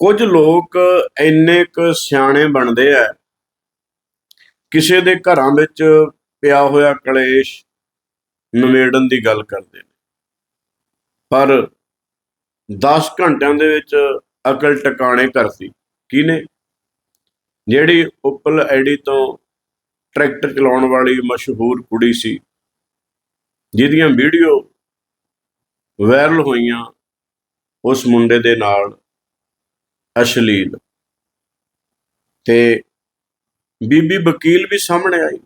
ਕੁਝ ਲੋਕ ਇੰਨੇ ਕੁ ਸਿਆਣੇ ਬਣਦੇ ਆ। ਕਿਸੇ ਦੇ ਘਰਾਂ ਵਿੱਚ ਪਿਆ ਹੋਇਆ ਕਲੇਸ਼ ਨਿਮੇੜਨ ਦੀ ਗੱਲ ਕਰਦੇ ਨੇ। ਪਰ 10 ਘੰਟਿਆਂ ਦੇ ਵਿੱਚ ਅਕਲ ਟਿਕਾਣੇ ਕਰਤੀ। ਕਿਹਨੇ? ਜਿਹੜੀ ਉਪਲ ਐਡੀ ਤੋਂ ਟਰੈਕਟਰ ਚਲਾਉਣ ਵਾਲੀ ਮਸ਼ਹੂਰ ਕੁੜੀ ਸੀ, ਜਿਹਦੀਆਂ ਵੀਡੀਓ ਵਾਇਰਲ ਹੋਈਆਂ ਉਸ ਮੁੰਡੇ ਦੇ ਨਾਲ। ਅਸ਼ਲੀਲ। ਤੇ ਬੀਬੀ ਵਕੀਲ ਵੀ ਸਾਹਮਣੇ ਆਈ।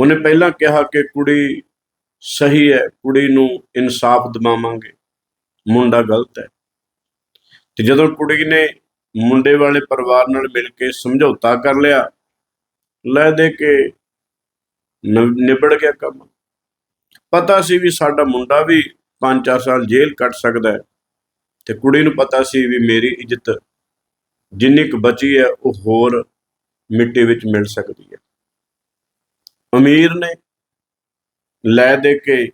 ਉਹਨੇ ਪਹਿਲਾਂ ਕਿਹਾ ਕਿ ਕੁੜੀ ਸਹੀ ਹੈ, ਕੁੜੀ ਨੂੰ ਇਨਸਾਫ ਦਿਵਾਵਾਂਗੇ। ਮੁੰਡਾ ਗਲਤ ਹੈ। ਤੇ ਜਦੋਂ ਕੁੜੀ ਨੇ ਮੁੰਡੇ ਵਾਲੇ ਪਰਿਵਾਰ ਨਾਲ ਮਿਲ ਕੇ ਸਮਝੌਤਾ ਕਰ ਲਿਆ, ਲੈ ਦੇ ਕੇ ਨਿਬੜ ਗਿਆ ਕੰਮ। ਪਤਾ ਸੀ ਵੀ ਸਾਡਾ ਮੁੰਡਾ ਵੀ 5-4 ਸਾਲ ਜੇਲ੍ਹ ਕੱਟ ਸਕਦਾ ਹੈ। ਤੇ ਕੁੜੀ ਨੂੰ ਪਤਾ ਸੀ ਵੀ ਮੇਰੀ ਇੱਜ਼ਤ ਜਿੰਨੀ ਕੁ ਬਚੀ ਹੈ, ਉਹ ਹੋਰ ਮਿੱਟੀ ਵਿੱਚ ਮਿਲ ਸਕਦੀ ਹੈ। ਅਮੀਰ ਨੇ ਲੈ ਦੇ ਕੇ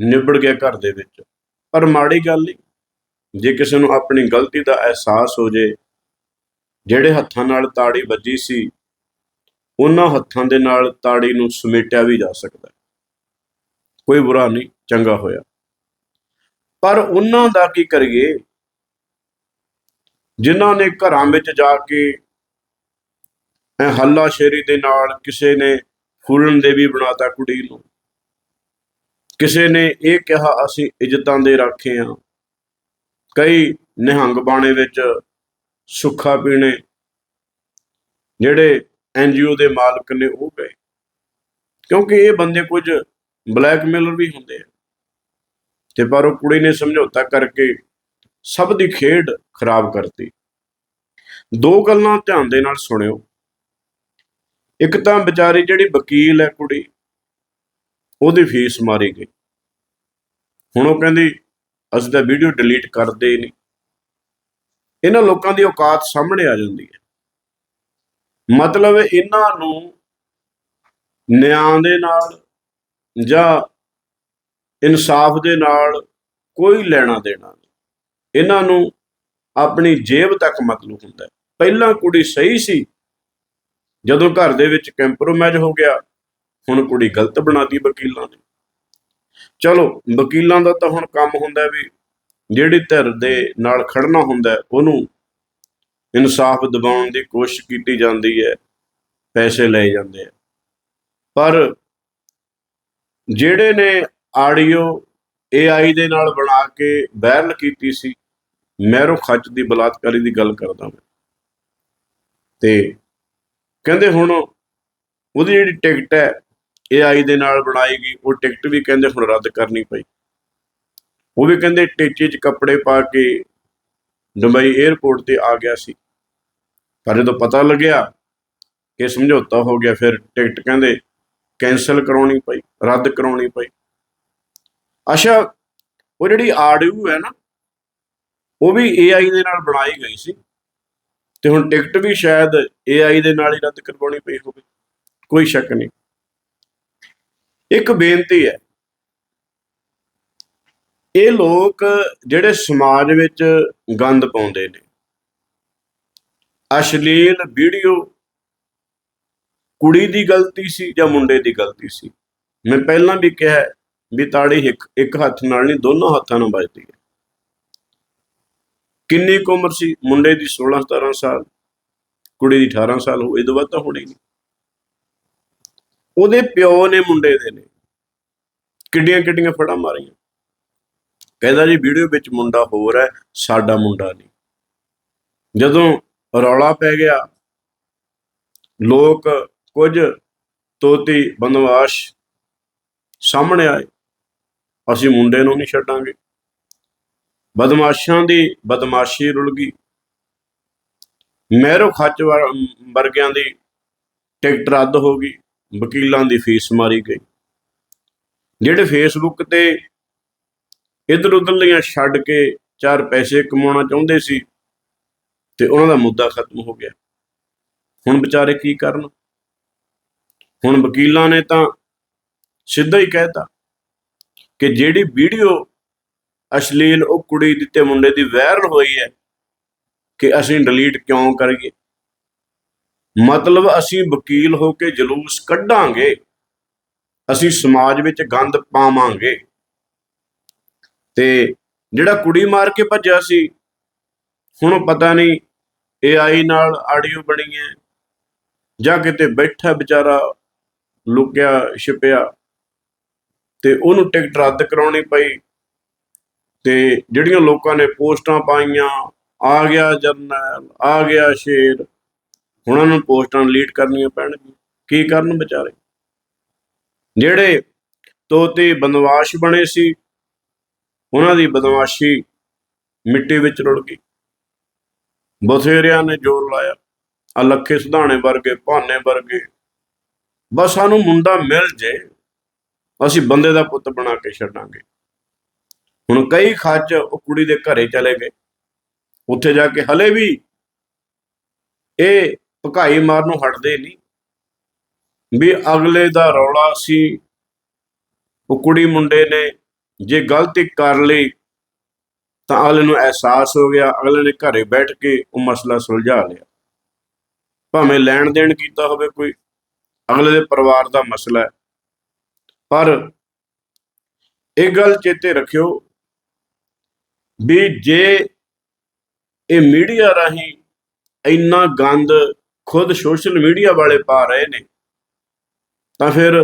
ਨਿਬੜ ਗਿਆ ਘਰ ਦੇ ਵਿੱਚ। ਪਰ ਮਾੜੀ ਗੱਲ ਨਹੀਂ, ਜੇ ਕਿਸੇ ਨੂੰ ਆਪਣੀ ਗਲਤੀ ਦਾ ਅਹਿਸਾਸ ਹੋ ਜੇ, ਜਿਹੜੇ ਹੱਥਾਂ ਨਾਲ ਤਾੜੀ ਵੱਜੀ ਸੀ, ਉਹਨਾਂ ਹੱਥਾਂ ਦੇ ਨਾਲ ਤਾੜੀ ਨੂੰ ਸਮੇਟਿਆ ਵੀ ਜਾ ਸਕਦਾ। ਕੋਈ ਬੁਰਾ ਨਹੀਂ, ਚੰਗਾ ਹੋਇਆ। ਪਰ ਉਹਨਾਂ ਦਾ ਕੀ ਕਰੀਏ? ਜਿਨ੍ਹਾਂ ਨੇ ਘਰਾਂ ਵਿੱਚ ਜਾ ਕੇ ਹੱਲਾ ਸ਼ੇਰੀ ਦੇ ਨਾਲ ਕਿਸੇ ਨੇ ਫੁੱਲਣ ਦੇ ਵੀ ਬਣਾਤਾ ਕੁੜੀ ਨੂੰ। ਕਿਸੇ ਨੇ ਇਹ ਕਿਹਾ, ਅਸੀਂ ਇੱਜ਼ਤਾਂ ਦੇ ਰਾਖੇ ਹਾਂ ਕਈ ਨਿਹੰਗ ਬਾਣੇ ਵਿੱਚ ਸੁੱਖਾ ਪੀਣੇ ਜਿਹੜੇ ਐਨਜੀਓ ਦੇ ਮਾਲਕ ਨੇ ਉਹ ਗਏ। ਕਿਉਂਕਿ ਇਹ ਬੰਦੇ ਕੁਝ ਬਲੈਕਮੇਲਰ ਵੀ ਹੁੰਦੇ ਆ। ਤੇ ਪਰ ਉਹ ਕੁੜੀ ਨੇ ਸਮਝੌਤਾ ਕਰਕੇ ਸਭ ਦੀ ਖੇਡ ਖਰਾਬ ਕਰਤੀ। ਦੋ ਗੱਲਾਂ ਧਿਆਨ ਦੇ ਨਾਲ ਸੁਣਿਓ। ਇੱਕ ਤਾਂ ਵਿਚਾਰੀ ਜਿਹੜੀ ਵਕੀਲ ਹੈ ਕੁੜੀ, ਉਹਦੀ ਫੀਸ ਮਾਰੀ ਗਈ। ਹੁਣ ਉਹ ਕਹਿੰਦੀ, ਅਸੀਂ ਤਾਂ ਵੀਡੀਓ ਡਿਲੀਟ ਕਰਦੇ ਹੀ ਨਹੀਂ। ਇਹਨਾਂ ਲੋਕਾਂ ਦੀ ਔਕਾਤ ਸਾਹਮਣੇ ਆ ਜਾਂਦੀ ਹੈ। ਮਤਲਬ ਇਹਨਾਂ ਨੂੰ ਨਿਆਂ ਦੇ ਨਾਲ ਜਾਂ ਇਨਸਾਫ ਦੇ ਨਾਲ ਕੋਈ ਲੈਣਾ ਦੇਣਾ ਨਹੀਂ। ਇਹਨਾਂ ਨੂੰ ਆਪਣੀ ਜੇਬ ਤੱਕ ਮਤਲਬ ਹੁੰਦਾ ਪਹਿਲਾਂ ਕੁੜੀ ਸਹੀ ਸੀ। ਜਦੋਂ ਘਰ ਦੇ ਵਿੱਚ ਕੰਪਰੋਮਾਈਜ਼ ਹੋ ਗਿਆ, ਹੁਣ ਕੁੜੀ ਗਲਤ ਬਣਾਤੀ ਵਕੀਲਾਂ ਨੇ। ਚਲੋ, ਵਕੀਲਾਂ ਦਾ ਤਾਂ ਹੁਣ ਕੰਮ ਹੁੰਦਾ ਵੀ ਜਿਹੜੀ ਧਿਰ ਦੇ ਨਾਲ ਖੜਨਾ ਹੁੰਦਾ ਉਹਨੂੰ ਇਨਸਾਫ ਦਿਵਾਉਣ ਦੀ ਕੋਸ਼ਿਸ਼ ਕੀਤੀ ਜਾਂਦੀ ਹੈ, ਪੈਸੇ ਲਏ ਜਾਂਦੇ ਆ। ਪਰ ਜਿਹੜੇ ਨੇ ਆਡੀਓ AI ਦੇ ਨਾਲ ਬਣਾ ਕੇ ਵਾਇਰਲ ਕੀਤੀ ਸੀ ਮਹਿਰੋ ਖੱਚ ਦੀ, ਬਲਾਤਕਾਰੀ ਦੀ ਗੱਲ ਕਰਦਾ ਮੈਂ ਤੇ ਕਹਿੰਦੇ ਹੁਣ ਉਹਦੀ ਜਿਹੜੀ ਟਿਕਟ ਹੈ AI ਦੇ ਨਾਲ ਬਣਾਈ ਗਈ, ਉਹ ਟਿਕਟ ਵੀ ਕਹਿੰਦੇ ਹੁਣ ਰੱਦ ਕਰਨੀ ਪਈ। ਉਹ ਵੀ ਕਹਿੰਦੇ ਟੇਚੇ 'ਚ ਕੱਪੜੇ ਪਾ ਕੇ ਦੁਬਈ 에ਅਰਪੋਰਟ ਤੇ ਆ ਗਿਆ ਸੀ। ਪਰ ਜਦੋਂ ਪਤਾ ਲੱਗਿਆ ਕਿ ਸਮਝੌਤਾ ਹੋ ਗਿਆ, ਫਿਰ ਟਿਕਟ ਕਹਿੰਦੇ ਕੈਨਸਲ ਕਰਾਉਣੀ ਪਈ, ਰੱਦ ਕਰਾਉਣੀ ਪਈ। ਅੱਛਾ, ਉਹ ਜਿਹੜੀ ਆਡੀਓ ਹੈ ਨਾ, ਉਹ ਵੀ AI ਦੇ ਨਾਲ ਬਣਾਈ ਗਈ ਸੀ। ਤੇ ਹੁਣ ਟਿਕਟ ਵੀ ਸ਼ਾਇਦ AI ਦੇ ਨਾਲ ਹੀ ਰੱਦ ਕਰਵਾਉਣੀ ਪਈ ਹੋਵੇ, ਕੋਈ ਸ਼ੱਕ ਨਹੀਂ। ਇੱਕ ਬੇਨਤੀ ਹੈ, ਇਹ ਲੋਕ ਜਿਹੜੇ ਸਮਾਜ ਵਿੱਚ ਗੰਦ ਪਾਉਂਦੇ ਨੇ, ਅਸ਼ਲੀਲ ਵੀਡੀਓ ਕੁੜੀ ਦੀ ਗਲਤੀ ਸੀ ਜਾਂ ਮੁੰਡੇ ਦੀ ਗਲਤੀ ਸੀ। ਮੈਂ ਪਹਿਲਾਂ ਵੀ ਕਿਹਾ ਵੀ ਤਾੜੀ ਇੱਕ ਇੱਕ ਹੱਥ ਨਾਲ ਨਹੀਂ, ਦੋਨੋਂ ਹੱਥਾਂ ਨਾਲ ਵੱਜਦੀ ਹੈ। ਕਿੰਨੀ ਕੁ ਉਮਰ ਸੀ? ਮੁੰਡੇ ਦੀ 16 17 ਸਾਲ, ਕੁੜੀ ਦੀ 18 ਸਾਲ ਹੋ ਇਹ ਤੋਂ ਵੱਧ ਤਾਂ ਹੋਣੀ ਨਹੀਂ। ਉਹਦੇ ਪਿਓ ਨੇ ਮੁੰਡੇ ਦੇ ਨੇ, ਕਿੱਡੀਆਂ ਕਿੱਡੀਆਂ ਫੜਾਂ ਮਾਰੀਆਂ। ਕਹਿੰਦਾ ਜੀ, ਵੀਡੀਓ ਵਿੱਚ ਮੁੰਡਾ ਹੋਰ ਹੈ, ਸਾਡਾ ਮੁੰਡਾ ਨਹੀਂ। ਜਦੋਂ ਰੌਲਾ ਪੈ ਗਿਆ, ਲੋਕ ਕੁਝ ਤੋਤੀ ਬਨਵਾਸ਼ ਸਾਹਮਣੇ ਆਏ। ਅਸੀਂ ਮੁੰਡੇ ਨੂੰ ਨਹੀਂ ਛੱਡਾਂਗੇ। ਬਦਮਾਸ਼ਾਂ ਦੀ ਬਦਮਾਸ਼ੀ ਰੁਲ ਗਈ। ਮਹਿਰੋ ਖੱਚ ਵਰਗਿਆਂ ਦੀ ਟਿਕਟ ਰੱਦ ਹੋ ਗਈ। ਵਕੀਲਾਂ ਦੀ ਫੀਸ ਮਾਰੀ ਗਈ। ਜਿਹੜੇ ਫੇਸਬੁੱਕ ਤੇ ਇਧਰ ਉਧਰਲੀਆਂ ਛੱਡ ਕੇ ਚਾਰ ਪੈਸੇ ਕਮਾਉਣਾ ਚਾਹੁੰਦੇ ਸੀ, ਤੇ ਉਹਨਾਂ ਦਾ ਮੁੱਦਾ ਖਤਮ ਹੋ ਗਿਆ। ਹੁਣ ਵਿਚਾਰੇ ਕੀ ਕਰਨ? ਹੁਣ ਵਕੀਲਾਂ ਨੇ ਤਾਂ ਸਿੱਧਾ ਹੀ ਕਹਿਤਾ ਕਿ ਜਿਹੜੀ ਵੀਡੀਓ ਅਸ਼ਲੀਲ ਉਹ ਕੁੜੀ ਦੀ ਤੇ ਮੁੰਡੇ ਦੀ ਵਾਇਰਲ ਹੋਈ ਹੈ ਕਿ ਅਸੀਂ ਡਿਲੀਟ ਕਿਉਂ ਕਰੀਏ? ਮਤਲਬ ਅਸੀਂ ਵਕੀਲ ਹੋ ਕੇ ਜਲੂਸ ਕੱਢਾਂਗੇ, ਅਸੀਂ ਸਮਾਜ ਵਿੱਚ ਗੰਦ ਪਾਵਾਂਗੇ। ਤੇ ਜਿਹੜਾ ਕੁੜੀ ਮਾਰ ਕੇ ਭੱਜਿਆ ਸੀ, ਹੁਣ ਪਤਾ ਨਹੀਂ AI ਨਾਲ ਆਡੀਓ ਬਣੀ ਹੈ ਜਾਂ ਕਿਤੇ ਬੈਠਾ ਵਿਚਾਰਾ ਲੁਕਿਆ ਛਿਪਿਆ। ਤੇ ਉਹਨੂੰ ਟਿਕਟ ਰੱਦ ਕਰਾਉਣੀ ਪਈ। ਤੇ ਜਿਹੜੀਆਂ ਲੋਕਾਂ ਨੇ ਪੋਸਟਾਂ ਪਾਈਆਂ, ਆ ਗਿਆ ਜਰਨਲ, ਆ ਗਿਆ ਸ਼ੇਰ, ਹੁਣ ਉਹਨਾਂ ਨੂੰ ਪੋਸਟਾਂ ਡਿਲੀਟ ਕਰਨੀਆਂ ਪੈਣਗੀਆਂ। ਕੀ ਕਰਨ ਵਿਚਾਰੇ? ਜਿਹੜੇ ਤੋਤੇ ਬਨਵਾਸ਼ ਬਣੇ ਸੀ, ਉਹਨਾਂ ਦੀ ਬਦਮਾਸ਼ੀ ਮਿੱਟੀ ਵਿੱਚ ਰੁੜ ਗਈ। ਬਥੇਰਿਆਂ ਨੇ ਜ਼ੋਰ ਲਾਇਆ। ਆ ਲੱਖੇ ਸੁਧਾਣੇ ਵਰਗੇ, ਭਾਨੇ ਵਰਗੇ। ਬਸ ਸਾਨੂੰ ਮੁੰਡਾ ਮਿਲ ਜੇ। ਅਸੀਂ ਬੰਦੇ ਦਾ ਪੁੱਤ ਬਣਾ ਕੇ ਛੱਡਾਂਗੇ। ਹੁਣ ਕਈ ਖੱਚ ਉਹ ਕੁੜੀ ਦੇ ਘਰੇ ਚਲੇ ਗਏ। ਉੱਥੇ ਜਾ ਕੇ ਹਲੇ ਵੀ ਇਹ ਭਕਾਈ ਮਾਰ ਨੂੰ ਹਟਦੇ ਨਹੀਂ। ਵੀ ਅਗਲੇ ਦਾ ਰੌਲਾ ਸੀ, ਉਹ ਕੁੜੀ ਮੁੰਡੇ ਨੇ ਜੇ ਗਲਤੀ ਕਰ ਲਈ ਤਾਂ ਅਗਲੇ ਨੂੰ ਅਹਿਸਾਸ ਹੋ ਗਿਆ, ਅਗਲੇ ਨੇ ਘਰੇ ਬੈਠ ਕੇ ਉਹ ਮਸਲਾ ਸੁਲਝਾ ਲਿਆ। ਭਾਵੇਂ ਲੈਣ ਦੇਣ ਕੀਤਾ ਹੋਵੇ ਕੋਈ, ਅਗਲੇ ਦੇ ਪਰਿਵਾਰ ਦਾ ਮਸਲਾ ਹੈ। ਪਰ ਇਹ ਗੱਲ ਚੇਤੇ ਰੱਖਿਓ ਵੀ ਜੇ ਇਹ ਮੀਡੀਆ ਰਾਹੀਂ ਇੰਨਾ ਗੰਦ ਖੁਦ ਸੋਸ਼ਲ ਮੀਡੀਆ ਵਾਲੇ ਪਾ ਰਹੇ ਨੇ, ਤਾਂ ਫਿਰ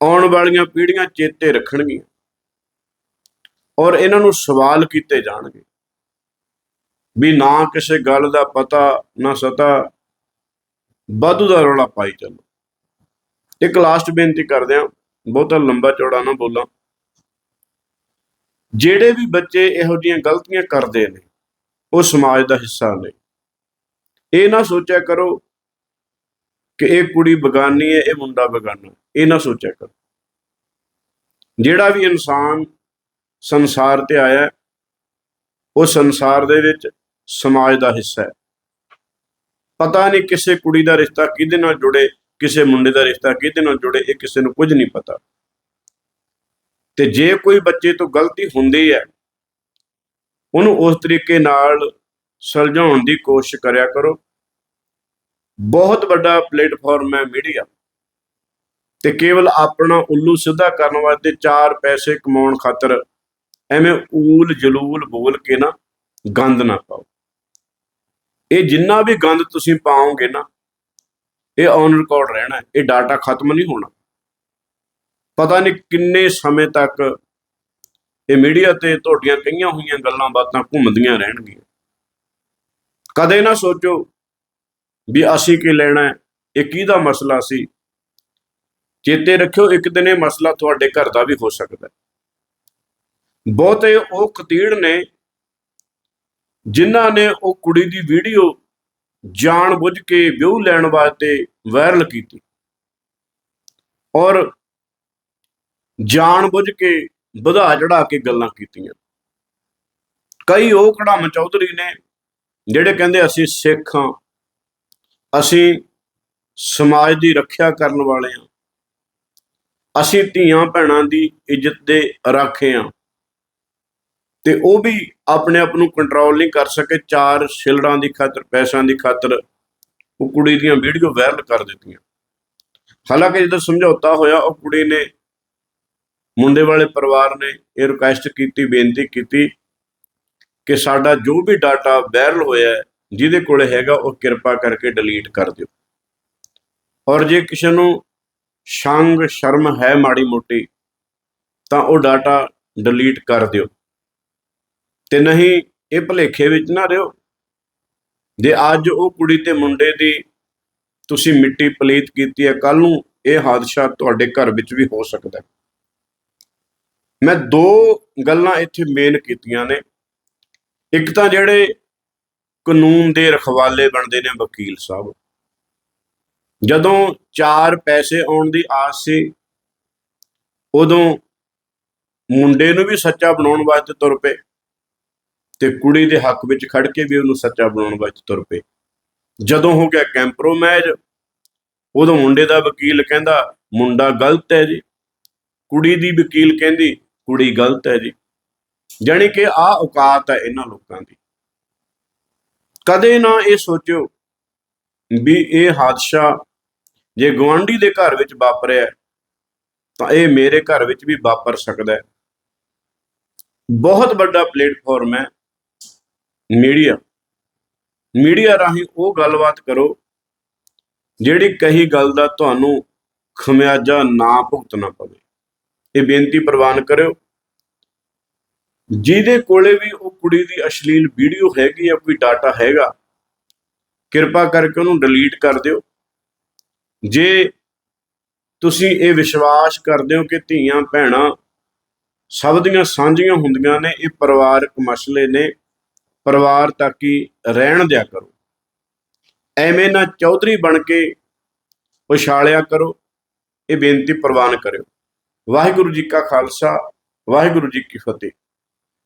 ਆਉਣ ਵਾਲੀਆਂ ਪੀੜ੍ਹੀਆਂ ਚੇਤੇ ਰੱਖਣਗੀਆਂ ਔਰ ਇਹਨਾਂ ਨੂੰ ਸਵਾਲ ਕੀਤੇ ਜਾਣਗੇ ਵੀ ਨਾ ਕਿਸੇ ਗੱਲ ਦਾ ਪਤਾ, ਨਾ ਸਤਾ, ਵਾਧੂ ਦਾ ਰੌਲਾ ਪਾਈ ਚੱਲੋ। ਇੱਕ ਲਾਸਟ ਬੇਨਤੀ ਕਰਦੇ ਆ ਬਹੁਤਾ ਲੰਬਾ ਚੌੜਾ ਨਾ ਬੋਲਾਂ। ਜਿਹੜੇ ਵੀ ਬੱਚੇ ਇਹੋ ਜਿਹੀਆਂ ਗਲਤੀਆਂ ਕਰਦੇ ਨੇ, ਉਹ ਸਮਾਜ ਦਾ ਹਿੱਸਾ ਨੇ। ਇਹ ਨਾ ਸੋਚਿਆ ਕਰੋ ਕਿ ਇਹ ਕੁੜੀ ਬਗਾਨੀ ਹੈ, ਇਹ ਮੁੰਡਾ ਬਗਾਨਾ। ਇਹ ਨਾ ਸੋਚਿਆ ਕਰੋ। ਜਿਹੜਾ ਵੀ ਇਨਸਾਨ ਸੰਸਾਰ ਤੇ ਆਇਆ ਉਹ ਸੰਸਾਰ ਦੇ ਵਿੱਚ ਸਮਾਜ ਦਾ ਹਿੱਸਾ ਹੈ। ਪਤਾ ਨਹੀਂ ਕਿਸੇ ਕੁੜੀ ਦਾ ਰਿਸ਼ਤਾ ਕਿਹਦੇ ਨਾਲ ਜੁੜੇ ਕਿਸੇ ਮੁੰਡੇ ਦਾ ਰਿਸ਼ਤਾ ਕਿਹਦੇ ਨਾਲ ਜੁੜੇ, ਇਹ ਕਿਸੇ ਨੂੰ ਕੁਝ ਨਹੀਂ ਪਤਾ। ਤੇ ਜੇ ਕੋਈ ਬੱਚੇ ਤੋਂ ਗਲਤੀ ਹੁੰਦੀ ਹੈ, ਉਹਨੂੰ ਉਸ ਤਰੀਕੇ ਨਾਲ ਸੁਲਝਾਉਣ ਦੀ ਕੋਸ਼ਿਸ਼ ਕਰਿਆ ਕਰੋ। ਬਹੁਤ ਵੱਡਾ ਪਲੇਟਫਾਰਮ ਹੈ ਮੀਡੀਆ। ਤੇ ਕੇਵਲ ਆਪਣਾ ਉੱਲੂ ਸਿੱਧਾ ਕਰਨ ਵਾਸਤੇ ਚਾਰ ਪੈਸੇ ਕਮਾਉਣ ਖਾਤਰ ਐਵੇਂ ਊਲ ਜਲੂਲ ਬੋਲ ਕੇ ਨਾ ਗੰਦ ਨਾ ਪਾਓ। ਇਹ ਜਿੰਨਾ ਵੀ ਗੰਦ ਤੁਸੀਂ ਪਾਓਗੇ ਨਾ ਇਹ ਔਨ ਰਿਕਾਰਡ ਰਹਿਣਾ, ਇਹ ਡਾਟਾ ਖਤਮ ਨਹੀਂ ਹੋਣਾ। ਪਤਾ ਨਹੀਂ ਕਿੰਨੇ ਸਮੇਂ ਤੱਕ ਇਹ ਮੀਡੀਆ ਤੇ ਤੁਹਾਡੀਆਂ ਕਈਆਂ ਹੋਈਆਂ ਗੱਲਾਂ ਬਾਤਾਂ ਘੁੰਮਦੀਆਂ ਰਹਿਣਗੀਆਂ। ਕਦੇ ਨਾ ਸੋਚੋ ਵੀ ਅਸੀਂ ਕੀ ਲੈਣਾ ਇਹ ਕਿਹਦਾ ਮਸਲਾ ਸੀ? ਚੇਤੇ ਰੱਖਿਓ, ਇੱਕ ਦਿਨ ਇਹ ਮਸਲਾ ਤੁਹਾਡੇ ਘਰ ਦਾ ਵੀ ਹੋ ਸਕਦਾ ਹੈ। ਬਹੁਤੇ ਉਹ ਕਤੀੜ ਨੇ ਜਿਨ੍ਹਾਂ ਨੇ ਉਹ ਕੁੜੀ ਦੀ ਵੀਡੀਓ ਜਾਣ ਬੁੱਝ ਕੇ ਵਿਊ ਲੈਣ ਵਾਸਤੇ ਵਾਇਰਲ ਕੀਤੀ। ਔਰ ਜਾਣ ਬੁੱਝ ਕੇ ਵਧਾ ਚੜਾ ਕੇ ਗੱਲਾਂ ਕੀਤੀਆਂ। ਕਈ ਉਹ ਕੜਮ ਚੌਧਰੀ ਨੇ ਜਿਹੜੇ ਕਹਿੰਦੇ ਅਸੀਂ ਸਿੱਖ ਹਾਂ, ਅਸੀਂ ਸਮਾਜ ਦੀ ਰੱਖਿਆ ਕਰਨ ਵਾਲੇ ਹਾਂ, ਅਸੀਂ ਧੀਆਂ ਭੈਣਾਂ ਦੀ ਇੱਜ਼ਤ ਦੇ ਰਾਖੇ ਹਾਂ। ਤੇ ਉਹ ਵੀ ਆਪਣੇ ਆਪ ਨੂੰ ਕੰਟਰੋਲ ਨਹੀਂ ਕਰ ਸਕੇ, ਚਾਰ ਛਿਲੜਾਂ ਦੀ ਖਾਤਰ, ਪੈਸਿਆਂ ਦੀ ਖਾਤਰ ਉਹ ਕੁੜੀ ਦੀਆਂ ਵੀਡੀਓ ਵਾਇਰਲ ਕਰ ਦਿੱਤੀਆਂ। ਹਾਲਾਂਕਿ ਜਦੋਂ ਸਮਝੌਤਾ ਹੋਇਆ, ਉਹ ਕੁੜੀ ਨੇ ਮੁੰਡੇ ਵਾਲੇ ਪਰਿਵਾਰ ਨੇ ਇਹ ਰਿਕੁਐਸਟ ਕੀਤੀ, ਬੇਨਤੀ ਕੀਤੀ ਕਿ ਸਾਡਾ ਜੋ ਵੀ ਡਾਟਾ ਵਾਇਰਲ ਹੋਇਆ ਹੈ, ਜਿਹਦੇ ਕੋਲ ਹੈਗਾ, ਉਹ ਕਿਰਪਾ ਕਰਕੇ ਡਿਲੀਟ ਕਰ ਦਿਓ। ਔਰ ਜੇ ਕਿਸੇ ਨੂੰ ਸ਼ੰਗ ਸ਼ਰਮ ਹੈ ਮਾੜੀ ਮੋਟੀ, ਤਾਂ ਉਹ ਡਾਟਾ ਡਿਲੀਟ ਕਰ ਦਿਓ। ਤੇ ਨਹੀਂ, ਇਹ ਭਲੇਖੇ ਵਿੱਚ ਨਾ ਰਿਓ ਜੇ ਅੱਜ ਉਹ ਕੁੜੀ ਤੇ ਮੁੰਡੇ ਦੀ ਤੁਸੀਂ ਮਿੱਟੀ ਪਲੀਤ ਕੀਤੀ ਹੈ ਕੱਲ ਨੂੰ ਇਹ ਹਾਦਸਾ ਤੁਹਾਡੇ ਘਰ ਵਿੱਚ ਵੀ ਹੋ ਸਕਦਾ ਮੈਂ ਦੋ ਗੱਲਾਂ ਇੱਥੇ ਮੇਨ ਕੀਤੀਆਂ ਨੇ। ਇੱਕ ਤਾਂ ਜਿਹੜੇ ਕਾਨੂੰਨ ਦੇ ਰਖਵਾਲੇ ਬਣਦੇ ਨੇ ਵਕੀਲ ਸਾਹਿਬ। ਜਦੋਂ ਚਾਰ ਪੈਸੇ ਆਉਣ ਦੀ ਆਸ ਸੀ, ਉਦੋਂ ਮੁੰਡੇ ਨੂੰ ਵੀ ਸੱਚਾ ਬਣਾਉਣ ਵਾਸਤੇ ਤੁਰ ਪਏ। ਤੇ ਕੁੜੀ ਦੇ ਹੱਕ ਵਿੱਚ ਖੜ ਕੇ ਵੀ ਉਹਨੂੰ ਸੱਚਾ ਬਣਾਉਣ ਵਾਸਤੇ ਤੁਰ ਪਏ। ਜਦੋਂ ਹੋ ਗਿਆ ਕੈਂਪਰੋਮੈਜ ਉਦੋਂ ਮੁੰਡੇ ਦਾ ਵਕੀਲ ਕਹਿੰਦਾ, ਮੁੰਡਾ ਗਲਤ ਹੈ ਜੀ। ਕੁੜੀ ਦੀ ਵਕੀਲ ਕਹਿੰਦੀ, ਕੁੜੀ ਗਲਤ ਹੈ ਜੀ। ਜਾਣੀ ਕਿ ਆ ਔਕਾਤ ਹੈ ਇਹਨਾਂ ਲੋਕਾਂ ਦੀ। ਕਦੇ ਨਾ ਇਹ ਸੋਚਿਓ ਵੀ ਇਹ ਹਾਦਸਾ ਜੇ ਗੁਆਂਢੀ ਦੇ ਘਰ ਵਿੱਚ ਵਾਪਰਿਆ ਤਾਂ ਇਹ ਮੇਰੇ ਘਰ ਵਿੱਚ ਵੀ ਵਾਪਰ ਸਕਦਾ ਹੈ। ਬਹੁਤ ਵੱਡਾ ਪਲੇਟਫਾਰਮ ਹੈ। ਮੀਡੀਆ। ਮੀਡੀਆ ਰਾਹੀਂ ਉਹ ਗੱਲਬਾਤ ਕਰੋ, ਜਿਹੜੀ ਕਹੀ ਗੱਲ ਦਾ ਤੁਹਾਨੂੰ ਖਮਿਆਜਾ ਨਾ ਭੁਗਤਣਾ ਪਵੇ। ਇਹ ਬੇਨਤੀ ਪ੍ਰਵਾਨ ਕਰਿਓ। ਜਿਹਦੇ ਕੋਲੇ ਵੀ ਉਹ ਕੁੜੀ ਦੀ ਅਸ਼ਲੀਲ ਵੀਡੀਓ ਹੈਗੀ ਆ, ਕੋਈ ਡਾਟਾ ਹੈਗਾ, ਕਿਰਪਾ ਕਰਕੇ ਉਹਨੂੰ ਡਿਲੀਟ ਕਰ ਦਿਓ। ਜੇ ਤੁਸੀਂ ਇਹ ਵਿਸ਼ਵਾਸ ਕਰਦੇ ਹੋ ਕਿ ਧੀਆਂ ਭੈਣਾਂ ਸਭ ਦੀਆਂ ਸਾਂਝੀਆਂ ਹੁੰਦੀਆਂ ਨੇ, ਇਹ ਪਰਿਵਾਰਕ ਮਸਲੇ ਨੇ ਪਰਿਵਾਰ ਤੱਕ ਹੀ ਰਹਿਣ ਦਿਆ ਕਰੋ। ਐਵੇਂ ਨਾ ਚੌਧਰੀ ਬਣ ਕੇ ਉਛਾਲਿਆ ਕਰੋ, ਇਹ ਬੇਨਤੀ ਪ੍ਰਵਾਨ ਕਰਿਓ। ਵਾਹਿਗੁਰੂ ਜੀ ਕਾ ਖਾਲਸਾ, ਵਾਹਿਗੁਰੂ ਜੀ ਕੀ ਫਤਿਹ।